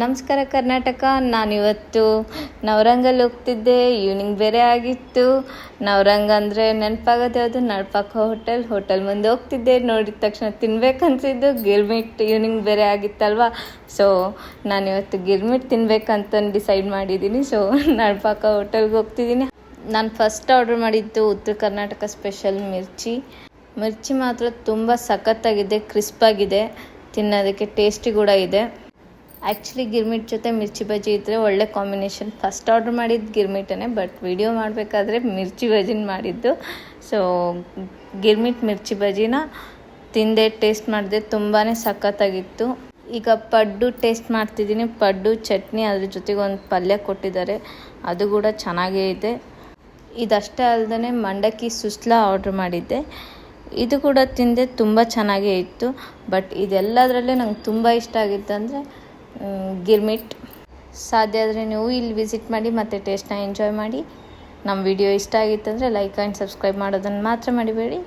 ನಮಸ್ಕಾರ ಕರ್ನಾಟಕ. ನಾನಿವತ್ತು ನವರಂಗಲ್ಲಿ ಹೋಗ್ತಿದ್ದೆ. ಈವ್ನಿಂಗ್ ಬೇರೆ ಆಗಿತ್ತು. ನವರಂಗ ಅಂದರೆ ನೆನಪಾಗೋದು ಯಾವುದು ನಡ್ಪಾಕ ಹೋಟೆಲ್ ಹೋಟೆಲ್ ಮುಂದೆ ಹೋಗ್ತಿದ್ದೆ. ನೋಡಿದ ತಕ್ಷಣ ತಿನ್ಬೇಕನ್ಸಿದ್ದು ಗಿರ್ಮಿಟ್ ಈವ್ನಿಂಗ್ ಬೇರೆ ಆಗಿತ್ತಲ್ವ? ಸೊ ನಾನಿವತ್ತು ಗಿರ್ಮಿಟ್ ತಿನ್ಬೇಕಂತ ಡಿಸೈಡ್ ಮಾಡಿದ್ದೀನಿ. ಸೊ ನಡ್ಪಾಕ ಹೋಟೆಲ್ಗೆ ಹೋಗ್ತಿದ್ದೀನಿ. ನಾನು ಫಸ್ಟ್ ಆರ್ಡರ್ ಮಾಡಿದ್ದು ಉತ್ತರ ಕರ್ನಾಟಕ ಸ್ಪೆಷಲ್ ಮಿರ್ಚಿ. ಮಿರ್ಚಿ ಮಾತ್ರ ತುಂಬ ಸಖತ್ತಾಗಿದೆ ಕ್ರಿಸ್ಪಾಗಿದೆ ತಿನ್ನೋದಕ್ಕೆ ಟೇಸ್ಟಿ ಕೂಡ ಇದೆ. ಆ್ಯಕ್ಚುಲಿ ಗಿರ್ಮಿಟ್ ಜೊತೆ ಮಿರ್ಚಿ ಬಜ್ಜಿ ಇದ್ದರೆ ಒಳ್ಳೆ ಕಾಂಬಿನೇಷನ್ ಫಸ್ಟ್ ಆರ್ಡ್ರ್ ಮಾಡಿದ್ದು ಗಿರ್ಮಿಟನೇ ಬಟ್ ವಿಡಿಯೋ ಮಾಡಬೇಕಾದ್ರೆ ಮಿರ್ಚಿ ಬಜ್ಜಿನ ಮಾಡಿದ್ದು. ಸೊ ಗಿರ್ಮಿಟ್ ಮಿರ್ಚಿ ಬಜ್ಜಿನ ತಿಂದೆ ಟೇಸ್ಟ್ ಮಾಡಿದೆ ತುಂಬಾ ಸಖತ್ತಾಗಿತ್ತು. ಈಗ ಪಡ್ಡು ಟೇಸ್ಟ್ ಮಾಡ್ತಿದ್ದೀನಿ. ಪಡ್ಡು, ಚಟ್ನಿ ಅದ್ರ ಜೊತೆಗೆ ಒಂದು ಪಲ್ಯ ಕೊಟ್ಟಿದ್ದಾರೆ. ಅದು ಕೂಡ ಚೆನ್ನಾಗೇ ಇದೆ. ಇದಷ್ಟೇ ಅಲ್ಲದೆ ಮಂಡಕ್ಕಿ ಸುಸ್ಲಾ ಆರ್ಡ್ರ್ ಮಾಡಿದ್ದೆ. ಇದು ಕೂಡ ತಿಂದೆ, ತುಂಬ ಚೆನ್ನಾಗೇ ಇತ್ತು. ಬಟ್ ಇದೆಲ್ಲದರಲ್ಲೇ ನಂಗೆ ತುಂಬ ಇಷ್ಟ ಆಗಿತ್ತು ಅಂದರೆ ಗಿರ್ಮಿಟ್. ಸಾಧ್ಯ ಆದರೆ ನೀವು ಇಲ್ಲಿ ವಿಸಿಟ್ ಮಾಡಿ ಮತ್ತು ಟೇಸ್ಟ್ನ ಎಂಜಾಯ್ ಮಾಡಿ. ನಮ್ಮ ವಿಡಿಯೋ ಇಷ್ಟ ಆಗಿತ್ತಂದರೆ ಲೈಕ್ ಆ್ಯಂಡ್ ಸಬ್ಸ್ಕ್ರೈಬ್ ಮಾಡೋದನ್ನು ಮಾತ್ರ ಮರಿಬೇಡಿ.